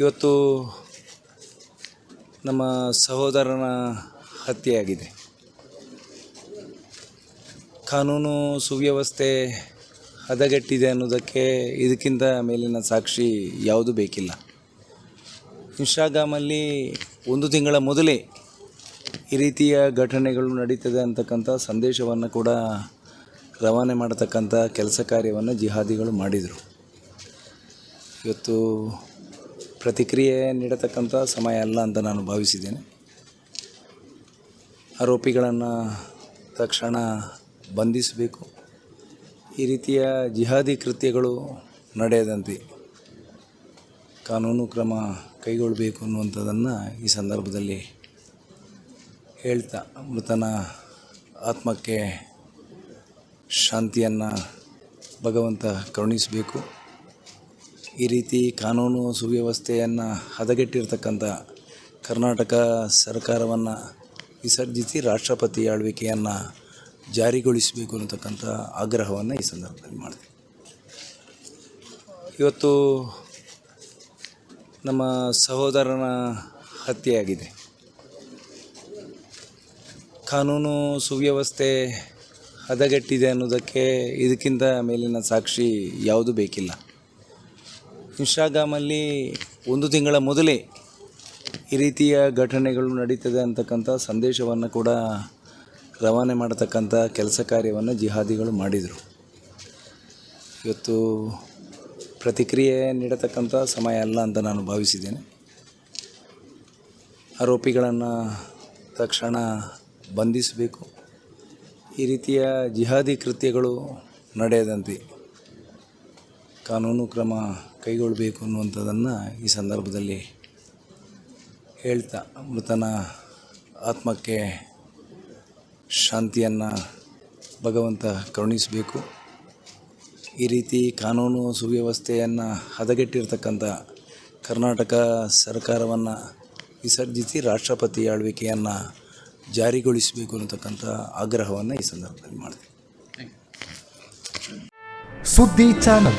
ಇವತ್ತು ನಮ್ಮ ಸಹೋದರನ ಹತ್ಯೆಯಾಗಿದೆ. ಕಾನೂನು ಸುವ್ಯವಸ್ಥೆ ಹದಗೆಟ್ಟಿದೆ ಅನ್ನೋದಕ್ಕೆ ಇದಕ್ಕಿಂತ ಮೇಲಿನ ಸಾಕ್ಷಿ ಯಾವುದು ಬೇಕಿಲ್ಲ. ಇನ್ಸ್ಟಾಗ್ರಾಮಲ್ಲಿ ಒಂದು ತಿಂಗಳ ಮೊದಲೇ ಈ ರೀತಿಯ ಘಟನೆಗಳು ನಡೀತದೆ ಅಂತಕ್ಕಂಥ ಸಂದೇಶವನ್ನು ಕೂಡ ರವಾನೆ ಮಾಡತಕ್ಕಂಥ ಕೆಲಸ ಕಾರ್ಯವನ್ನು ಜಿಹಾದಿಗಳು ಮಾಡಿದರು. ಇವತ್ತು ಪ್ರತಿಕ್ರಿಯೆ ನೀಡತಕ್ಕಂಥ ಸಮಯ ಅಲ್ಲ ಅಂತ ನಾನು ಭಾವಿಸಿದ್ದೇನೆ. ಆರೋಪಿಗಳನ್ನು ತಕ್ಷಣ ಬಂಧಿಸಬೇಕು. ಈ ರೀತಿಯ ಜಿಹಾದಿ ಕೃತ್ಯಗಳು ನಡೆಯದಂತೆ ಕಾನೂನು ಕ್ರಮ ಕೈಗೊಳ್ಳಬೇಕು ಅನ್ನುವಂಥದ್ದನ್ನು ಈ ಸಂದರ್ಭದಲ್ಲಿ ಹೇಳ್ತಾ ಮೃತನ ಆತ್ಮಕ್ಕೆ ಶಾಂತಿಯನ್ನು ಭಗವಂತ ಕರುಣಿಸಬೇಕು. ಈ ರೀತಿ ಕಾನೂನು ಸುವ್ಯವಸ್ಥೆಯನ್ನು ಹದಗೆಟ್ಟಿರ್ತಕ್ಕಂಥ ಕರ್ನಾಟಕ ಸರ್ಕಾರವನ್ನು ವಿಸರ್ಜಿಸಿ ರಾಷ್ಟ್ರಪತಿ ಆಳ್ವಿಕೆಯನ್ನು ಜಾರಿಗೊಳಿಸಬೇಕು ಅನ್ನತಕ್ಕಂಥ ಆಗ್ರಹವನ್ನು ಈ ಸಂದರ್ಭದಲ್ಲಿ ಮಾಡಿದೆ ಇವತ್ತು ನಮ್ಮ ಸಹೋದರನ ಹತ್ಯೆಯಾಗಿದೆ. ಕಾನೂನು ಸುವ್ಯವಸ್ಥೆ ಹದಗೆಟ್ಟಿದೆ ಅನ್ನೋದಕ್ಕೆ ಇದಕ್ಕಿಂತ ಮೇಲಿನ ಸಾಕ್ಷಿ ಯಾವುದು ಬೇಕಿಲ್ಲ. ಇನ್ಸ್ಟಾಗ್ರಾಮಲ್ಲಿ ಒಂದು ತಿಂಗಳ ಮೊದಲೇ ಈ ರೀತಿಯ ಘಟನೆಗಳು ನಡೀತದೆ ಅಂತಕ್ಕಂಥ ಸಂದೇಶವನ್ನು ಕೂಡ ರವಾನೆ ಮಾಡತಕ್ಕಂಥ ಕೆಲಸ ಕಾರ್ಯವನ್ನು ಜಿಹಾದಿಗಳು ಮಾಡಿದರು. ಇವತ್ತು ಪ್ರತಿಕ್ರಿಯೆ ನೀಡತಕ್ಕಂಥ ಸಮಯ ಅಲ್ಲ ಅಂತ ನಾನು ಭಾವಿಸಿದ್ದೇನೆ. ಆರೋಪಿಗಳನ್ನು ತಕ್ಷಣ ಬಂಧಿಸಬೇಕು. ಈ ರೀತಿಯ ಜಿಹಾದಿ ಕೃತ್ಯಗಳು ನಡೆಯದಂತೆ ಕಾನೂನು ಕ್ರಮ ಕೈಗೊಳ್ಳಬೇಕು ಅನ್ನುವಂಥದ್ದನ್ನು ಈ ಸಂದರ್ಭದಲ್ಲಿ ಹೇಳ್ತಾ, ಮೃತನ ಆತ್ಮಕ್ಕೆ ಶಾಂತಿಯನ್ನು ಭಗವಂತ ಕರುಣಿಸಬೇಕು. ಈ ರೀತಿ ಕಾನೂನು ಸುವ್ಯವಸ್ಥೆಯನ್ನು ಹದಗೆಟ್ಟಿರ್ತಕ್ಕಂಥ ಕರ್ನಾಟಕ ಸರ್ಕಾರವನ್ನು ವಿಸರ್ಜಿಸಿ ರಾಷ್ಟ್ರಪತಿ ಆಳ್ವಿಕೆಯನ್ನು ಜಾರಿಗೊಳಿಸಬೇಕು ಅನ್ನತಕ್ಕಂಥ ಆಗ್ರಹವನ್ನು ಈ ಸಂದರ್ಭದಲ್ಲಿ ಮಾಡ್ತೀನಿ ಸುದ್ದಿ ಚಾನಲ್.